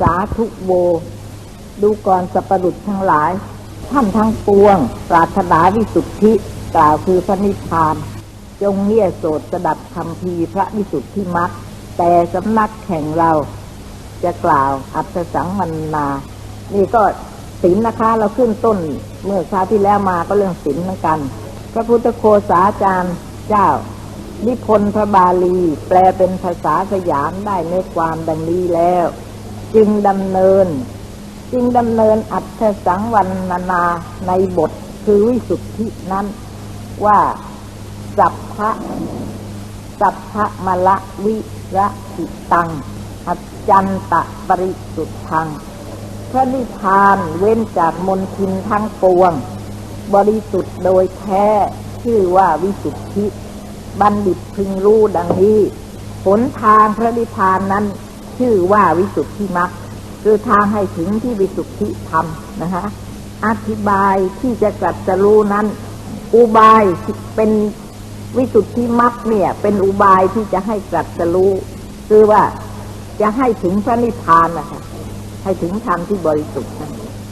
สาธุโว ดูก่อนสัปรุษทั้งหลาย ท่านทั้งปวง ปรารถนาวิสุทธิ กล่าวคือพระนิพพาน จงเงี่ยโสดสดับคำพีพระวิสุทธิมักแต่สำนักแข่งเรา จะกล่าวอัตสังมันนา นี่ก็ศีลนะคะ เราขึ้นต้น เมื่อคราวที่แล้วมาก็เรื่องศีลเหมือนกัน พระพุทธโคสาจารย์เจ้านิพนธ์พระบาลี แปลเป็นภาษาสยามได้ในความดังนี้แล้ว จึงดำเนิน จึงดำเนินอัตสังวันนานาในบทคือวิสุทธินั้น ว่า สัพพะสัพพะมะละวิระหิตัง อัจจันตะปริสุทธัง พระนิพพานเว้นจากมนทินทั้งปวง บริสุทธิ์โดยแท้ชื่อว่าวิสุทธิ บัณฑิตพึงรู้ดังนี้หนทางพระนิพพานนั้น ชื่อว่าวิสุทธิมรรคคือทางให้ถึงที่วิสุทธิธรรมนะคะอธิบายที่จะกลัดจะรู้นั้น อุบายเป็นวิสุทธิมรรคเนี่ย เป็นอุบายที่จะให้กลัดจะรู้ คือว่าจะให้ถึงพระนิพพานนะคะให้ถึงธรรมที่บริสุทธิ์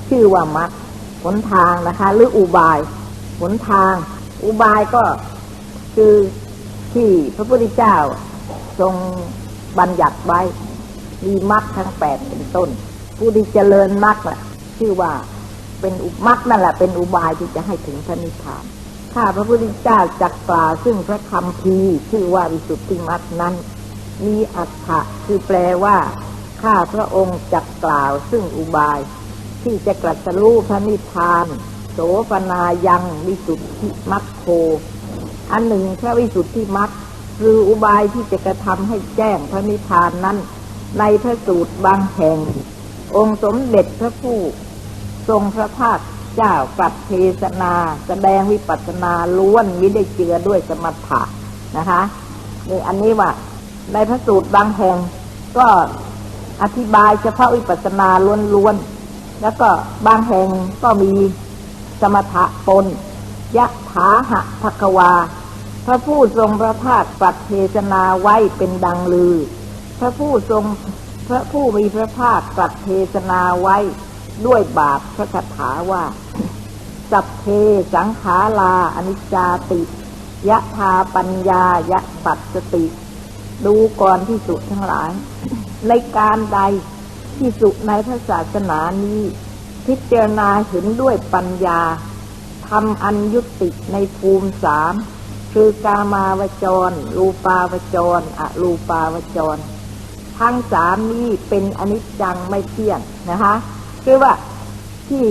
ชื่อว่ามรรคหนทางนะคะ หรืออุบายหนทาง อุบายก็คือที่พระพุทธเจ้าทรงบัญญัติไว้ มีมรรคทั้งแปดเป็นต้น ผู้ที่เจริญมรรคน่ะ ชื่อว่าเป็นอุมรรคนั่นแหละเป็นอุบายที่จะให้ถึงพระนิพพานถ้าพระพุทธเจ้าจักกล่าวซึ่งพระคำพีชื่อว่าวิสุทธิมรรคนั้น มีอัฏฐะคือแปลว่าข้าพระองค์จักกล่าวซึ่งอุบาย ที่จะกลัดสรู้พระนิพพานโสปนายังวิสุทธิมัคโค อันหนึ่งพระวิสุทธิมัคคืออุบายที่จะกระทำให้แจ้งพระนิพพานนั้น ในพระสูตรบางแห่ง องค์สมเด็จพระผู้ ทรงพระภาคเจ้าปัดเทศนา แสดงวิปัสนาล้วนมิได้เจือด้วยสมถะนะคะนี่อันนี้ว่า ในพระสูตรบางแห่ง ก็อธิบายเฉพาะวิปัสนาล้วนๆแล้วก็บางแห่งก็มีสมถะปนยะถาหะภควา พระผู้ทรงพระภาคปัดเทศนาไว้เป็นดังลือ ระผู้ทรงพระผู้มีพระภาคตรัสเทศนาไว้ด้วยบาทพระคาถาว่า สัพเพสังขาราอนิจจาติ ยะธาปัญญายะปัสสติ ดูก่อนที่สุทั้งหลาย ในการใดที่สุในพระศาสนานี้ พิจารณาเห็นด้วยปัญญาทำอันยุติในภูมิสามคือกามาวจร รูปาวจร อรูปาวจร ทั้งสามนี้เป็นอนิจจังไม่เที่ยงนะคะคือว่าที่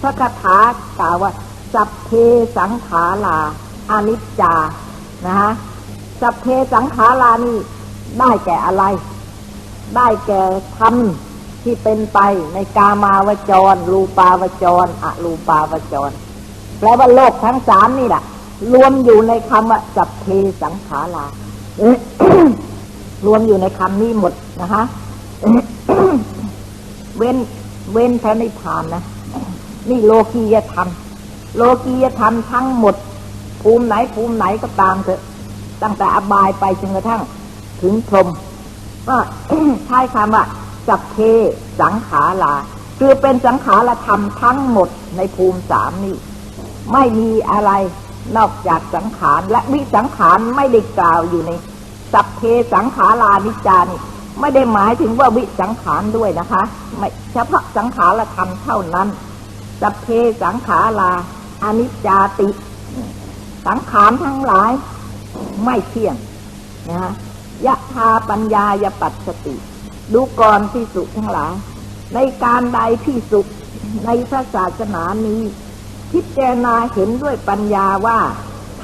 พระคาถากล่าวว่าสัพเพสังขาราอนิจจานะคะสัพเพสังขารานี่ได้แก่อะไร ได้แก่ธรรมที่เป็นไปในกามาวจร รูปาวจรอรูปาวจรแปลว่าโลกทั้งสามนี่แหละรวมอยู่ในคำว่าสัพเพสังขารา รวมอยู่ในคำนี้หมดนะคะ เว้นเว้นพระนิพพานนะ นี่โลกียธรรม โลกียธรรมทั้งหมด ภูมิไหนภูมิไหนก็ตามเถอะ ตั้งแต่อบายไปจนกระทั่ง ถึงพรมก็ใช้คำว่าสัพเพสังขาราคือเป็นสังขารธรรมทั้งหมดในภูมิสามนี่ไม่มีอะไรนอกจากสังขารและวิสังขารไม่ได้กล่าวอยู่ใน สัพเพสังขารานิจานี่ไม่ได้หมายถึงว่าวิสังขารด้วยนะคะ ไม่เฉพาะสังขารธรรมเท่านั้น สัพเพสังขาราอนิจจาติ สังขารทั้งหลายไม่เที่ยงนะฮะยะธาปัญญายปัสสติ ดูก่อนที่สุทั้งหลาย ในการใดที่สุในพระศาสนานี้พิจารณาเห็นด้วยปัญญาว่า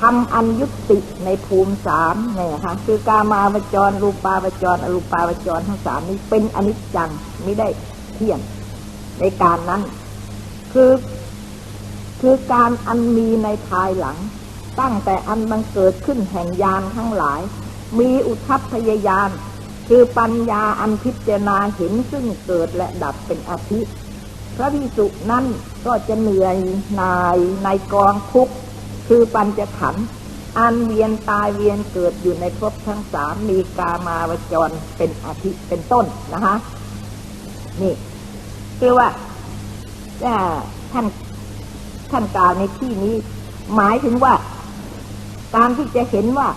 ทำอันยุติในภูมิสามเนี่ยค่ะคือกามาวจรรูปาวจร อรูปาวจรทั้งสามนี้เป็นอนิจจังไม่ได้เที่ยงในการนั้น คือคือการอันมีในภายหลัง ตั้งแต่อันบังเกิดขึ้นแห่งยานทั้งหลาย มีอุทัพพยายานคือปัญญาอันพิจารณาเห็นซึ่งเกิดและดับเป็นอาทิพระพิสุนั่นก็จะเหนื่อยนายในกองทุกข์ คือปัญจขันธ์อันเวียนตายเวียนเกิดอยู่ในภพทั้งสามมีกามาวจรเป็นอาทิเป็นต้นนะคะนี่คือว่าท่านท่านกล่าวในที่นี้ หมายถึงว่า การที่จะเห็นว่า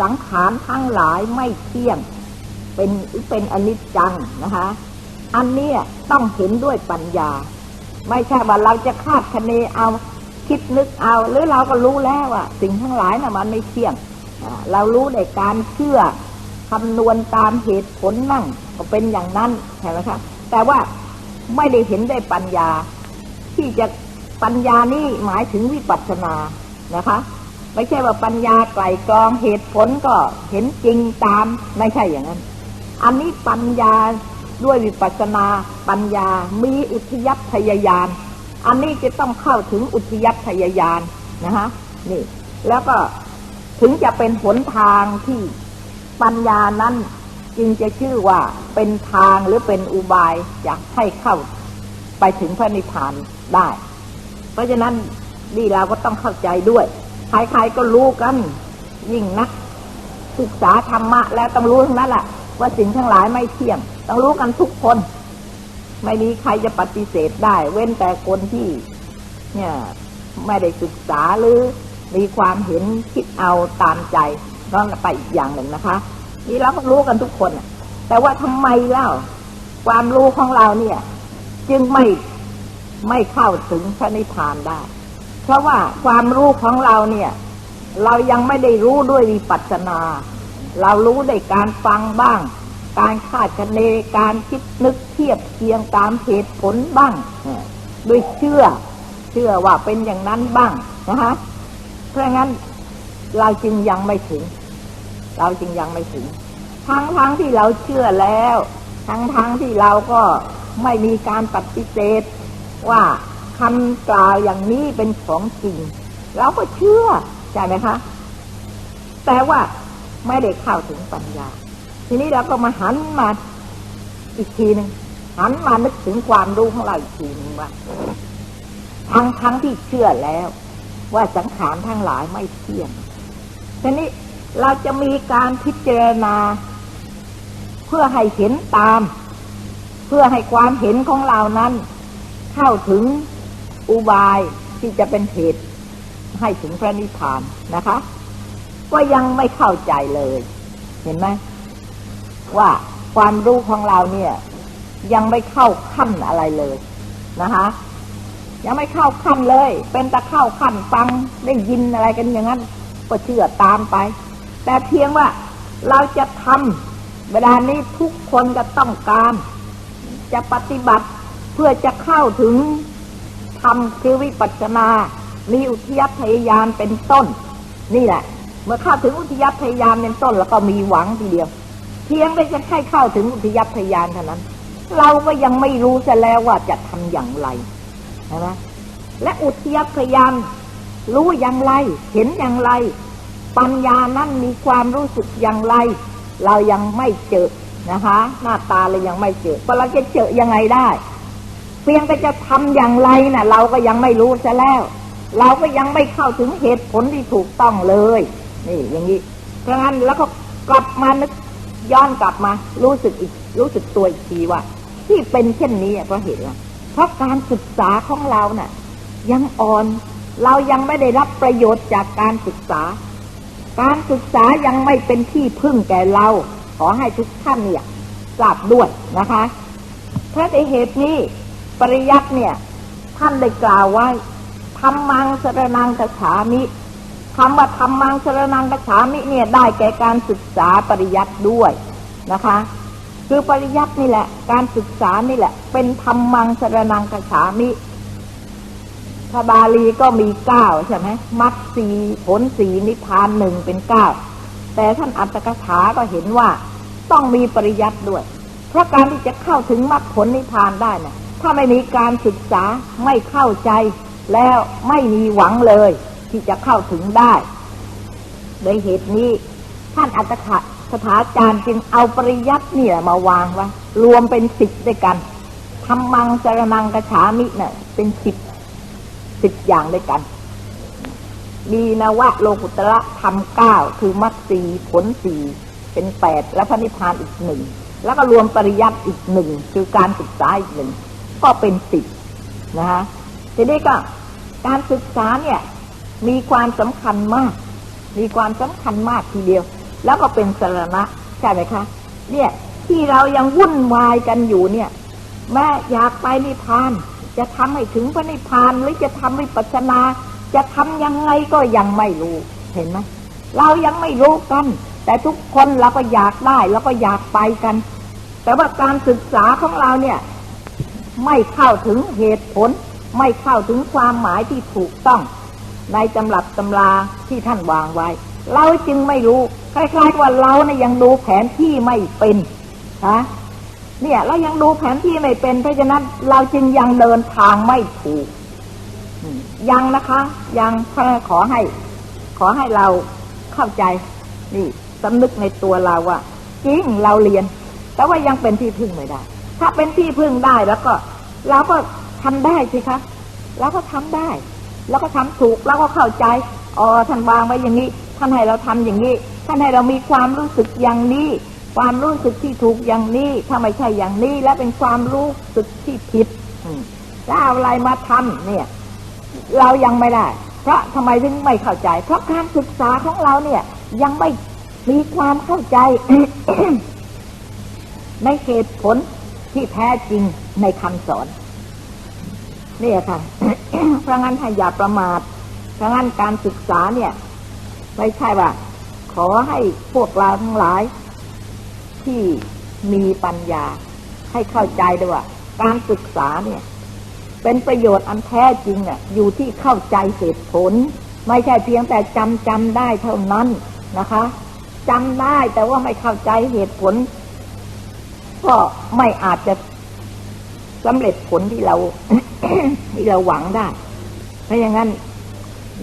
สังขารทั้งหลายไม่เที่ยง เป็นเป็นอนิจจังนะคะ อันนี้ต้องเห็นด้วยปัญญา ไม่ใช่ว่าเราจะคาดคะเนเอา คิดนึกเอาหรือเราก็รู้แล้วว่าสิ่งทั้งหลายนะ่ะมันไม่เที่ยงเรารู้ในการเชื่อคำนวณตามเหตุผลนั่งก็เป็นอย่างนั้นใช่ไหมคะแต่ว่าไม่ได้เห็นได้ปัญญา ที่จะปัญญานี่หมายถึงวิปัสสนานะคะ ไม่ใช่ว่าปัญญาไกลกรองเหตุผลก็เห็นจริงตามไม่ใช่อย่างนั้น อันนี้ปัญญาด้วยวิปัสสนาปัญญามีอุทยพยายาน อันนี้จะต้องเข้าถึงอุทยัพยายานนะคะนี่ แล้วก็ถึงจะเป็นหนทางที่ปัญญานั้นจึงจะชื่อว่าเป็นทางหรือเป็นอุบายอยากให้เข้าไปถึงพระนิพพานได้ เพราะฉะนั้นนี่เราก็ต้องเข้าใจด้วย ใครๆก็รู้กัน ยิ่งนักศึกษาธรรมะแล้วต้องรู้ทั้งนั้นแหละว่าสิ่งทั้งหลายไม่เที่ยง ต้องรู้กันทุกคน ไม่มีใครจะปฏิเสธได้ เว้นแต่คนที่ เนี่ย ไม่ได้ศึกษาหรือมีความเห็นคิดเอาตามใจนั่นไปอีกอย่างหนึ่งนะคะ นี่เราก็รู้กันทุกคนแต่ว่าทำไมเล่า ความรู้ของเราเนี่ย จึงไม่ไม่เข้าถึงพระนิพพานได้ เพราะว่าความรู้ของเราเนี่ย เรายังไม่ได้รู้ด้วยวิปัสสนา เรารู้ในการฟังบ้าง การคาดคะเนการคิดนึกเทียบเคียงตามเหตุผลบ้างด้วยเชื่อ เชื่อว่าเป็นอย่างนั้นบ้างนะคะเพราะงั้นเราจึงยังไม่ถึง เราจึงยังไม่ถึง ทั้งทั้งที่เราเชื่อแล้ว ทั้งทั้งที่เราก็ไม่มีการปฏิเสธว่าคำกล่าวอย่างนี้เป็นของจริง เราก็เชื่อใช่ไหมคะ แต่ว่าไม่ได้เข้าถึงปัญญา ทีนี้เราก็มาหันมาอีกทีหนึ่งหันมานึกถึงความรู้ของเราอีกทีหนึ่งว่าทั้งทั้งที่เชื่อแล้ว ว่าสังขารทั้งหลายไม่เที่ยงทีนี้เราจะมีการพิจารณา เพื่อให้เห็นตาม เพื่อให้ความเห็นของเรานั้น เข้าถึงอุบายที่จะเป็นเหตุให้ถึงพระนิพพานนะคะ ก็ยังไม่เข้าใจเลย เห็นไหม ว่าความรู้ของเราเนี่ย ยังไม่เข้าขั้นอะไรเลยนะคะยังไม่เข้าขั้นเลย เป็นแต่เข้าขั้นฟังได้ยินอะไรกันอย่างนั้นก็เชื่อตามไป แต่เพียงว่าเราจะทำเวลานี้ทุกคนก็ต้องการ จะปฏิบัติเพื่อจะเข้าถึงทำคือวิปัสสนา มีอุทยพยายามเป็นต้น นี่แหละ เมื่อเข้าถึงอุทยพยายามเป็นต้น แล้วก็มีหวังทีเดียว พียงได้จะให้เข้าถึงอุทยพยายามเท่านั้น เราก็ยังไม่รู้ซะแล้วว่าจะทำอย่างไรช่ไหมและอุทยพยานรู้อย่างไร เห็นอย่างไร ปัญญานั้นมีความรู้สึกอย่างไร เรายังไม่เจอนะคะ หน้าตาเรายังไม่เจอเพอเราจะเจอยังไงได้ เพียงแต่จะทำอย่างไรนะ่ะ เราก็ยังไม่รู้ซะแล้ว เราก็ยังไม่เข้าถึงเหตุผลที่ถูกต้องเลย นี่ อย่างนี้เพราะงั้นแล้วก็กลับมานึก ย้อนกลับมา รู้สึกอีก รู้สึกตัวอีกทีว่า ที่เป็นเช่นนี้เพราะเหตุอะไรเพราะการศึกษาของเราเนะ่ะ ยังอ่อนเรายังไม่ได้รับประโยชน์จากการศึกษา การศึกษายังไม่เป็นที่พึ่งแก่เรา ขอให้ทุกท่านเนี่ยทราบด้วยนะคะเพราะในเหตุนี้ปริยัติเนี่ย ท่านได้กล่าวไว้ทำมังสรนังกฉามิ คำว่าทำมังสรนังกฉามิเนี่ยได้แก่การศึกษาปริยัติด้วยนะคะ คือปริยัตินี่แหละ การศึกษานี่แหละ เป็นธรรมังสรนังกฉามิพระบาลีก็มีเก้าใช่ไหมมัดสีผลสีนิพพานหนึ่งเป็นเก้าแต่ท่านอัตถกถาก็เห็นว่าต้องมีปริยัติด้วย เพราะการที่จะเข้าถึงมรรคผลนิพพานได้นะ่ะถ้าไม่มีการศึกษาไม่เข้าใจแล้วไม่มีหวังเลย ที่จะเข้าถึงได้โดยเหตุนี้ ท่านอัตถกสถาจารย์จึงเอาปริยัติเนี่ยมาวางไว้รวมเป็นสิบด้วยกันทำมังสรนังกระฉามิเนี่ยเป็นสิบสิบอย่างด้วยกัน มีนวะโลกุตระทำเก้าคือมรรคสีผลสีเป็นแปดและพระนิพพานอีกหนึ่งแล้วก็รวมปริยัติอีกหนึ่งคือการศึกษาอีกหนึ่งก็เป็นสิบนะคะทีนี้ก็การศึกษาเนี่ย มีความสำคัญมาก มีความสำคัญมากทีเดียว แล้วก็เป็นสาระใช่ไหมคะ เนี่ยที่เรายังวุ่นวายกันอยู่เนี่ย แม่อยากไปนิพพาน จะทำให้ถึงพระนิพพานหรือจะทำให้ปัจนา จะทำยังไงก็ยังไม่รู้เห็นไหมเรายังไม่รู้กัน แต่ทุกคนเราก็อยากได้แล้วก็อยากไปกัน แต่ว่าการศึกษาของเราเนี่ย ไม่เข้าถึงเหตุผล ไม่เข้าถึงความหมายที่ถูกต้อง ในตำรับตำราที่ท่านวางไว้ เราจึงไม่รู้คล้ายๆว่าเราเนี่ยยังดูแผนที่ไม่เป็นฮะเนี่ยเรายังดูแผนที่ไม่เป็น เพราะฉะนั้นเราจึงยังเดินทางไม่ถูกยังนะคะ ยังขอให้ ขอให้เราเข้าใจ นี่สำนึกในตัวเราว่าจริงเราเรียน แต่ว่ายังเป็นที่พึ่งไม่ได้ ถ้าเป็นที่พึ่งได้แล้วก็ เราก็ทำได้สิคะเราก็ทำได้ แล้วก็ทำถูกแล้วก็เข้าใจอ๋อท่านวางไว้อย่างนี้ ท่านให้เราทำอย่างนี้ ท่านให้เรามีความรู้สึกอย่างนี้ ความรู้สึกที่ถูกอย่างนี้ถ้าไม่ใช่อย่างนี้ และเป็นความรู้สึกที่ผิดถ้าเอาอะไรมาทำเนี่ย เรายังไม่ได้ เพราะทำไมถึงไม่เข้าใจ เพราะการศึกษาของเราเนี่ย ยังไม่มีความเข้าใจในเหตุผลที่แท้จริงในคำสอน นี่ค่ะเพราะงั้นถ้าอย่าประมาท เพราะงั้นการศึกษาเนี่ย ไม่ใช่ว่า ขอให้พวกเราทั้งหลาย ที่มีปัญญา ให้เข้าใจด้วยว่า การศึกษาเนี่ย เป็นประโยชน์อันแท้จริงอะอยู่ที่เข้าใจเหตุผล ไม่ใช่เพียงแต่จำจำได้เท่านั้นนะคะจำได้แต่ว่าไม่เข้าใจเหตุผล ก็ไม่อาจจะสำเร็จผลที่เรา ที่เราหวังได้ เพราะอย่างนั้น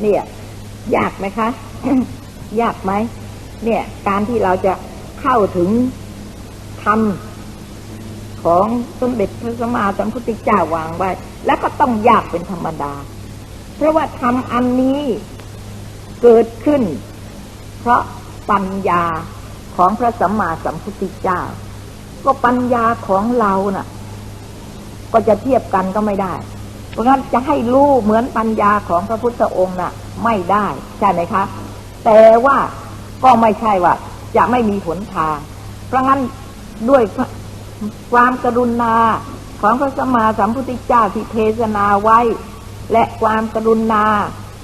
เนี่ย ยากไหมคะ ยากไหมเนี่ย การที่เราจะเข้าถึงธรรมของสมเด็จพระสัมมาสัมพุทธเจ้าวางไว้ แล้วก็ต้องยากเป็นธรรมดา เพราะว่าธรรมอันนี้เกิดขึ้น เพราะปัญญาของพระสัมมาสัมพุทธเจ้า ก็ปัญญาของเรานะ่ะ ก็จะเทียบกันก็ไม่ได้ เพราะงั้นจะให้รู้เหมือนปัญญาของพระพุทธองค์น่ะ ไม่ได้ใช่ไหมคะ แต่ว่าก็ไม่ใช่ว่า จะไม่มีหนทาง เพราะงั้นด้วยความกรุณาของพระสัมมาสัมพุทธเจ้าที่เทศนาไว้ และความกรุณา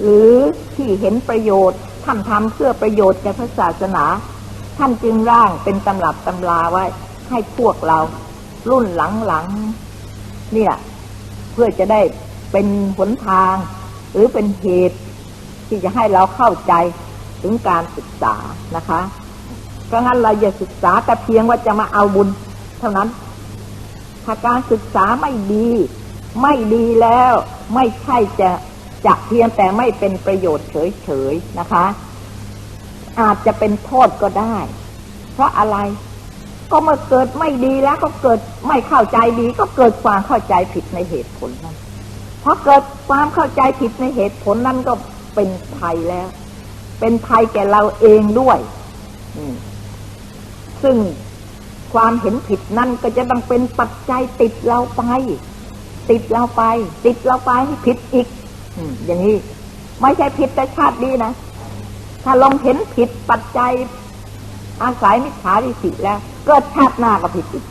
หรือที่เห็นประโยชน์ท่านทำเพื่อประโยชน์แก่พระศาสนา ท่านจึงร่างเป็นตำรับตำราไว้ ให้พวกเรารุ่นหลังๆ เนี่ยเพื่อจะได้เป็นหนทาง หรือเป็นเหตุที่จะให้เราเข้าใจถึงการศึกษานะคะเพราะงั้นเราอย่าศึกษาแต่เพียงว่าจะมาเอาบุญ เท่านั้น ถ้าการศึกษาไม่ดี ไม่ดีแล้ว ไม่ใช่จะจะเพียงแต่ไม่เป็นประโยชน์เฉยๆนะคะ อาจจะเป็นโทษก็ได้ เพราะอะไร ก็เมื่อเกิดไม่ดีแล้วก็เกิดไม่เข้าใจดี ก็เกิดความเข้าใจผิดในเหตุผลนั้นพอเกิดความเข้าใจผิดในเหตุผลนั้นก็เป็นภัยแล้ว เป็นภัยแก่เราเองด้วยซึ่งความเห็นผิดนั่นก็จะต้องเป็นปัจจัยติดเราไป ติดเราไป ติดเราไปให้ผิดอีกอย่างนี้ไม่ใช่ผิดแต่ชาติดีนะถ้าลองเห็นผิดปัจจัยอาศัยมิจฉาทิฏฐิแล้ว กิดชาติหน้าก็ผิดอีก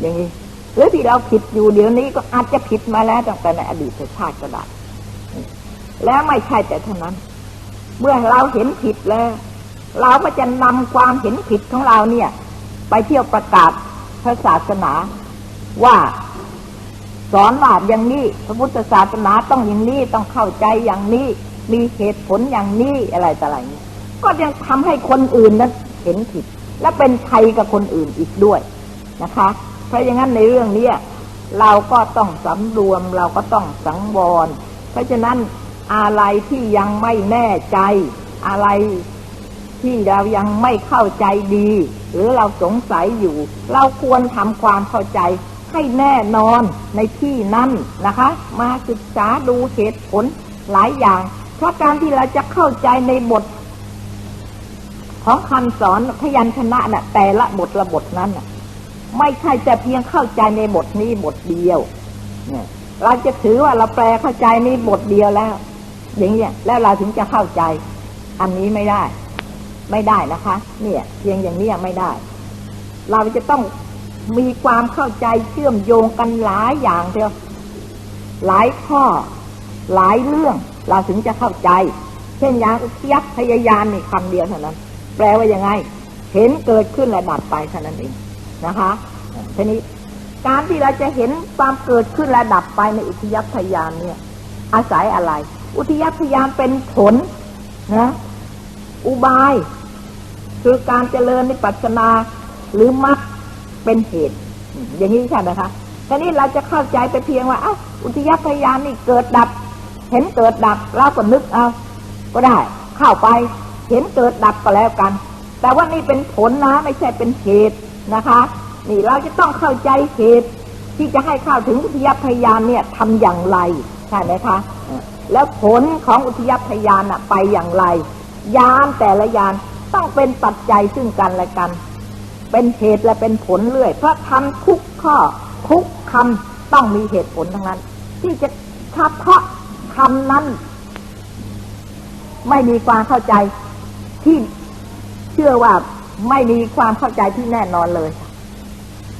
อย่างนี้หรือที่เราผิดอยู่เดี๋ยวนี้ก็อาจจะผิดมาแล้วตั้งแต่ในอดีตชาติก็ได้แล้วไม่ใช่แต่เท่านั้น เมื่อเราเห็นผิดแล้ว เราก็จะนำความเห็นผิดของเราเนี่ย ไปเที่ยวประกาศพระศาสนาว่าสอนว่าอย่างนี้พระพุทธศาสนาต้องอย่างนี้ต้องเข้าใจอย่างนี้มีเหตุผลอย่างนี้อะไรต่ออะไรนี้ก็ยังทำให้คนอื่นนั้นเห็นผิด และเป็นภัยกับคนอื่นอีกด้วยนะคะ เพราะอย่างนั้นในเรื่องนี้เราก็ต้องสำรวมเราก็ต้องสังวร เพราะฉะนั้นอะไรที่ยังไม่แน่ใจอะไรที่เรายังไม่เข้าใจดี หรือเราสงสัยอยู่ เราควรทำความเข้าใจให้แน่นอนในที่นั้นนะคะ มาศึกษาดูเหตุผลหลายอย่าง เพราะการที่เราจะเข้าใจในบท ของคำสอนพยัญชนะนะ่ะ แต่ละบทละบทนั้นนะไม่ใช่แต่เพียงเข้าใจในบทนี้บทเดียวเนี่ยเราจะถือว่าเราแปลเข้าใจนี้บทเดียวแล้ว อย่างเงี้ยแล้วเราถึงจะเข้าใจ อันนี้ไม่ได้ ไม่ได้นะคะ เนี่ยเพียงอย่างนี้ไม่ได้ เราจะต้องมีความเข้าใจเชื่อมโยงกันหลายอย่างเดียวหลายข้อ หลายเรื่อง เราถึงจะเข้าใจ เช่นอย่างอุทยักพยายานนี่คำเดียวเท่านั้น แปลว่ายังไง เห็นเกิดขึ้นและดับไปเท่านั้นเองนะคะทีนี้การที่เราจะเห็นความเกิดขึ้นและดับไปในอุทยพยานเนี่ย อาศัยอะไร อุทยพยานเป็นผลนะอุบาย คือการเจริญในปัจนาหรือมรรคเป็นเหตุ อย่างนี้ใช่ไหมคะทีนี้เราจะเข้าใจไปเพียงว่าอ้าอุทยพยานนี่เกิดดับ เห็นเกิดดับเราก็นึกเอาก็ได้ เข้าไป เห็นเกิดดับก็แล้วกัน แต่ว่านี่เป็นผลนะไม่ใช่เป็นเหตุนะคะ นี่เราจะต้องเข้าใจเหตุที่จะให้เข้าถึงอุทยพยานเนี่ยทำอย่างไรใช่ไหมคะ แล้วผลของอุทยพยานอะไปอย่างไร ยานแต่ละยานต้องเป็นปัจจัยซึ่งกันและกัน เป็นเหตุและเป็นผลเรื่อย เพราะทำทุกข้อทุกคำต้องมีเหตุผลทั้งนั้น ที่จะเฉพาะคำนั้น ไม่มีความเข้าใจ ที่เชื่อว่าไม่มีความเข้าใจที่แน่นอนเลย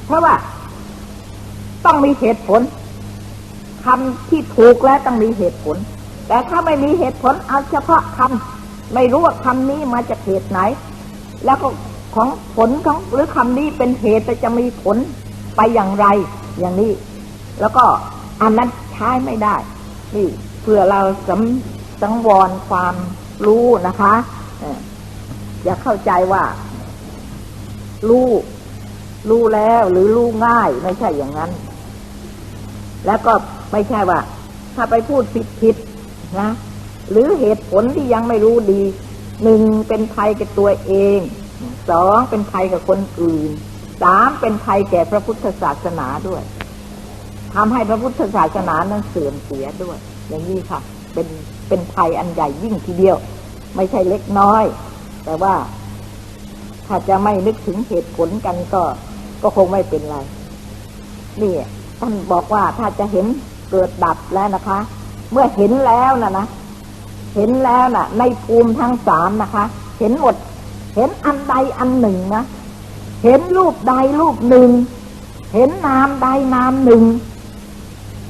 เพราะว่าต้องมีเหตุผลคำที่ถูกแล้วต้องมีเหตุผล แต่ถ้าไม่มีเหตุผลเอาเฉพาะคำไม่รู้ว่าคำนี้มาจากเหตุไหน แล้วก็ของผลของหรือคำนี้เป็นเหตุแต่จะมีผลไปอย่างไร อย่างนี้ แล้วก็อันนั้นใช้ไม่ได้ นี่เพื่อเราสำสังวรความรู้นะคะ อย่าเข้าใจว่ารู้รู้แล้วหรือรู้ง่ายไม่ใช่อย่างนั้น แล้วก็ไม่ใช่ว่า ถ้าไปพูดผิดผิดนะหรือเหตุผลที่ยังไม่รู้ดีหนึ่งเป็นภัยกับตัวเองสองเป็นภัยกับคนอื่นสามเป็นภัยแก่พระพุทธศาสนาด้วยทำให้พระพุทธศาสนานั้นเสื่อมเสียด้วย อย่างนี้ค่ะ เป็นเป็นภัยอันใหญ่ยิ่งทีเดียว ไม่ใช่เล็กน้อย แต่ว่า ถ้าจะไม่นึกถึงเหตุผลกันก็ ก็คงไม่เป็นไร นี่ท่านบอกว่าถ้าจะเห็นเกิดดับแล้วนะคะ เมื่อเห็นแล้วนะนะเห็นแล้วนะ่ะ ในภูมิทั้งสามนะคะ เห็นหมด เห็นอันใดอันหนึ่งนะเห็นรูปใดรูปหนึ่ง เห็นนามใดนามหนึ่ง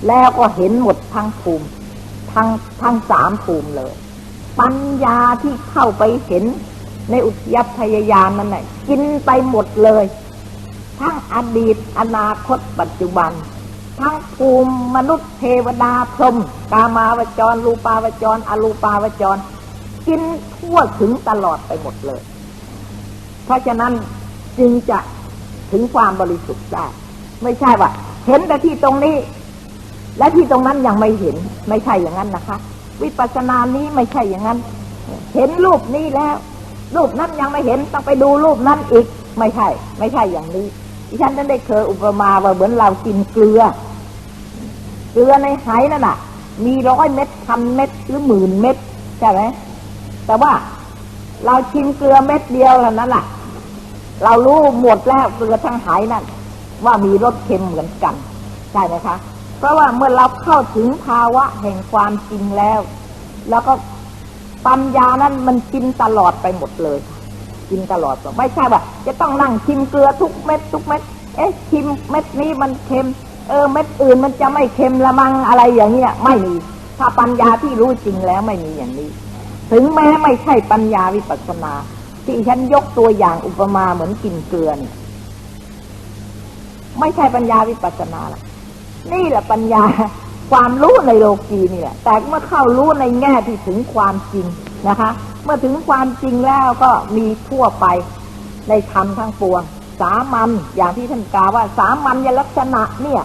แล้วก็เห็นหมดทั้งภูมิ ทั้งทั้งสามภูมิเลย ปัญญาที่เข้าไปเห็น ในอุทยพยายามนั่นแหละกินไปหมดเลย ทั้งอดีตอนาคตปัจจุบัน ทั้งภูมิมนุษย์เทวดาพรหมกามาวจร รูปาวจร อรูปาวจร กินทั่วถึงตลอดไปหมดเลย เพราะฉะนั้นจึงจะถึงความบริสุทธิ์ได้ไม่ใช่ว่า เห็นแต่ที่ตรงนี้ และที่ตรงนั้นยังไม่เห็น ไม่ใช่อย่างนั้นนะคะ วิปัสสนานี้ไม่ใช่อย่างนั้น เห็นรูปนี้แล้ว รูปนั้นยังไม่เห็นต้องไปดูรูปนั้นอีก ไม่ใช่ ไม่ใช่อย่างนี้ดิฉันนั้นได้เคยอุปมาว่าเหมือนเรากินเกลือ เกลือในไหนั่นน่ะ มีร้อยเม็ดพันเม็ดหรือหมื่นเม็ดใช่ไหมแต่ว่าเราชิมเกลือเม็ดเดียวเท่านั้นแหละเรารู้หมดแล้วเกลือทั้งไหนั่นว่ามีรสเค็มเหมือนกันใช่ไหมคะ เพราะว่าเมื่อเราเข้าถึงภาวะแห่งความจริงแล้ว แล้วก็ ปัญญานั้นมันกินตลอดไปหมดเลย กินตลอดไม่ใช่ว่า จะต้องนั่งชิมเกลือทุกเม็ดทุกเม็ดเอ๊ะชิมเม็ดนี้มันเค็ม เออ เม็ดอื่นมันจะไม่เค็มละมังอะไรอย่างเงี้ยไม่มีถ้าปัญญาที่รู้จริงแล้วไม่มีอย่างนี้ ถึงแม้ไม่ใช่ปัญญาวิปัสสนา ที่ฉันยกตัวอย่างอุปมาเหมือนกินเกลือเนี่ยไม่ใช่ปัญญาวิปัสสนาละนี่แหละปัญญา ความรู้ในโลกีนี่แหละ แต่เมื่อเข้ารู้ในแง่ที่ถึงความจริงนะคะ เมื่อถึงความจริงแล้วก็มีทั่วไปในธรรมทั้งปวง สามัญอย่างที่ท่านกล่าวว่า สามัญลักษณะเนี่ย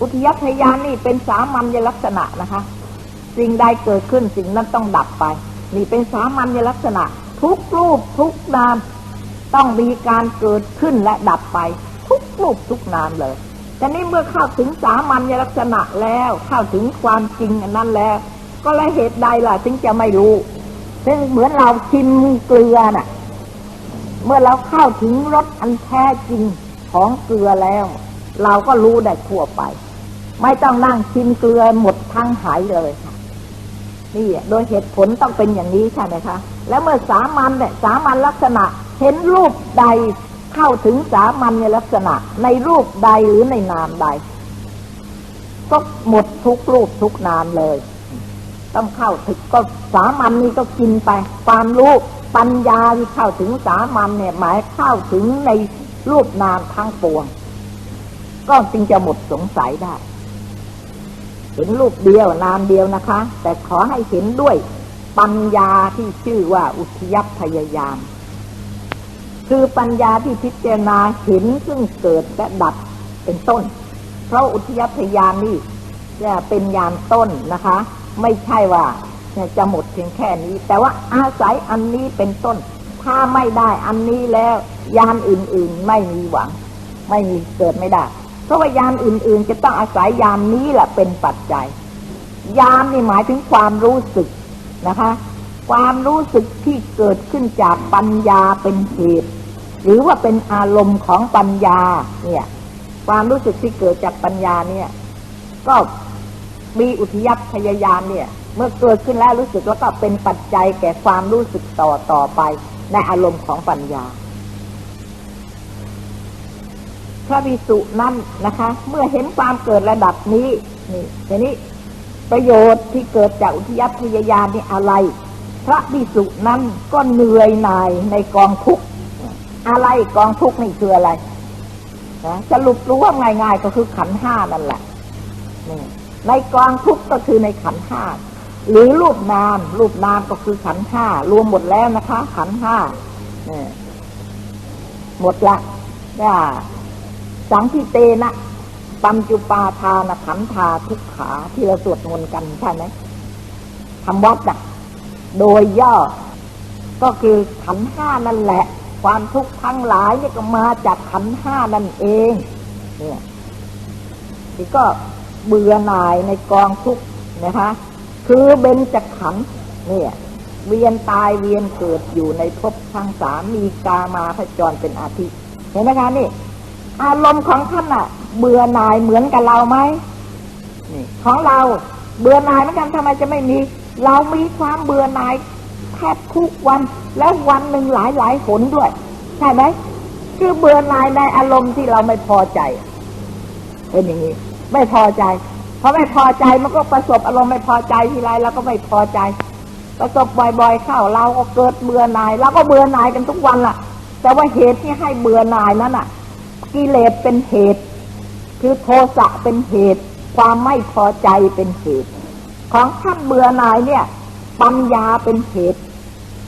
อุทยพยานนี่เป็นสามัญลักษณะนะคะ สิ่งใดเกิดขึ้นสิ่งนั้นต้องดับไป นี่เป็นสามัญลักษณะ ทุกรูปทุกนามต้องมีการเกิดขึ้นและดับไป ทุกรูปทุกนามเลย แต่นี้เมื่อเข้าถึงสามัญลักษณะแล้วเข้าถึงความจริงอันนั้นแล้ว ก็เลยเหตุใดล่ะถึงจะไม่รู้ซึ่งเหมือนเราชิมเกลือน่ะ เมื่อเราเข้าถึงรสอันแท้จริงของเกลือแล้ว เราก็รู้ได้ทั่วไป ไม่ต้องนั่งชิมเกลือหมดทั้งหายเลยค่ะนี่โดยเหตุผลต้องเป็นอย่างนี้ใช่ไหมคะ แล้วเมื่อสามัญเนี่ยสามัญลักษณะเห็นรูปใด เข้าถึงสามัญในลักษณะ ในรูปใดหรือในนามใด ก็หมดทุกรูปทุกนามเลย ต้องเข้าถึงก็สามัญนี่ก็กินไป ความรู้ปัญญาที่เข้าถึงสามัญเนี่ย หมายเข้าถึงในรูปนามทั้งปวง ก็จึงจะหมดสงสัยได้เห็นรูปเดียวนามเดียวนะคะ แต่ขอให้เห็นด้วยปัญญาที่ชื่อว่าอุทยพยายาม คือปัญญาที่พิจารณาเห็นซึ่งเกิดและดับเป็นต้น เพราะอุทยพยายามนี่จะเป็นยานต้นนะคะ ไม่ใช่ว่าจะหมดเพียงแค่นี้ แต่ว่าอาศัยอันนี้เป็นต้น ถ้าไม่ได้อันนี้แล้วยานอื่นๆไม่มีหวัง ไม่มีเกิดไม่ได้ เพราะว่ายานอื่น ๆ จะต้องอาศัยยานนี้แหละเป็นปัจจัย ยานนี่หมายถึงความรู้สึกนะคะ ความรู้สึกที่เกิดขึ้นจากปัญญาเป็นเหตุ หรือว่าเป็นอารมณ์ของปัญญาเนี่ย ความรู้สึกที่เกิดจากปัญญาเนี่ย ก็มีอุทยพยายามเนี่ย เมื่อเกิดขึ้นแล้วรู้สึกแล้วก็เป็นปัจจัยแก่ความรู้สึกต่อต่อไป ในอารมณ์ของปัญญา พระวิสุนั่นนะคะ เมื่อเห็นความเกิดระดับนี้นี่ทีนี้ประโยชน์ที่เกิดจากอุทยพยายามนี่อะไร พระวิสุนั่นก็เหนื่อยหน่ายในกองทุกข์อะไรกองทุกข์นี่คืออะไรนะสรุปรู้ว่าง่ายๆก็คือขันห้านั่นแหละนี่ในกองทุกข์ก็คือในขันห้าหรือรูปนาม รูปนามก็คือขันห้ารวมหมดแล้วนะคะ ขันห้าหมดละว่าสังทิเตนะปัญจุปาทานขันธาทุกขาที่เราสวดมนต์กันใช่ไหมทำวัดอะ โดยย่อ ก็คือขันห้านั่นแหละ ความทุกข์ทั้งหลายเนี่ยก็มาจากขันห้านั่นเอง เนี่ยที่ก็เบื่อหน่ายในกองทุกข์นะคะ คือเบญจขันธ์เนี่ยเวียนตายเวียนเกิดอยู่ในภพทั้งสามมีกามาพจรเป็นอาทิเห็นไหมคะนี่ อารมณ์ของท่านอะเบื่อหน่ายเหมือนกับเราไหมนี่ของเราเบื่อหน่ายเหมือนกันทำไมจะไม่มี เรามีความเบื่อหน่ายแทบทุกวันแล้ววันหนึ่งหลายหลายหนด้วย ใช่ไหมคือเบื่อหน่ายในอารมณ์ที่เราไม่พอใจ เป็นอย่างนี้ ไม่พอใจ เพราะไม่พอใจมันก็ประสบอารมณ์ไม่พอใจทีไรเราก็ไม่พอใจ ประสบบ่อยๆเข้าเราก็เกิดเบื่อหน่ายเราก็เบื่อหน่ายกันทุกวันล่ะ แต่ว่าเหตุที่ให้เบื่อหน่ายนั้นอะ กิเลสเป็นเหตุ คือโทสะเป็นเหตุ ความไม่พอใจเป็นเหตุ ของท่านเบื่อหน่ายเนี่ย ปัญญาเป็นเหตุ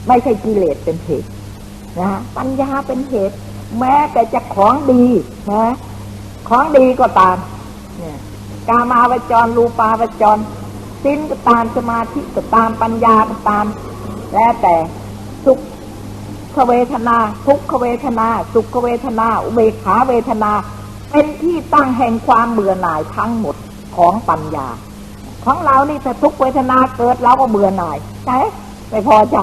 ไม่ใช่กิเลสเป็นเหตุนะปัญญาเป็นเหตุ แม้แต่จะของดีนะของดีก็ตามเนี่ยกามาวจรรูปาวจรสิ้นก็ตามสมาธิก็ตามปัญญาก็ตาม แล้วแต่สุขเวทนา ทุกขเวทนา สุขเวทนา อุเบกขาเวทนา เป็นที่ตั้งแห่งความเบื่อหน่ายทั้งหมดของปัญญา ของเรานี่ถ้าทุกเวทนาเกิดเราก็เบื่อหน่ายใช่ไม่พอใจ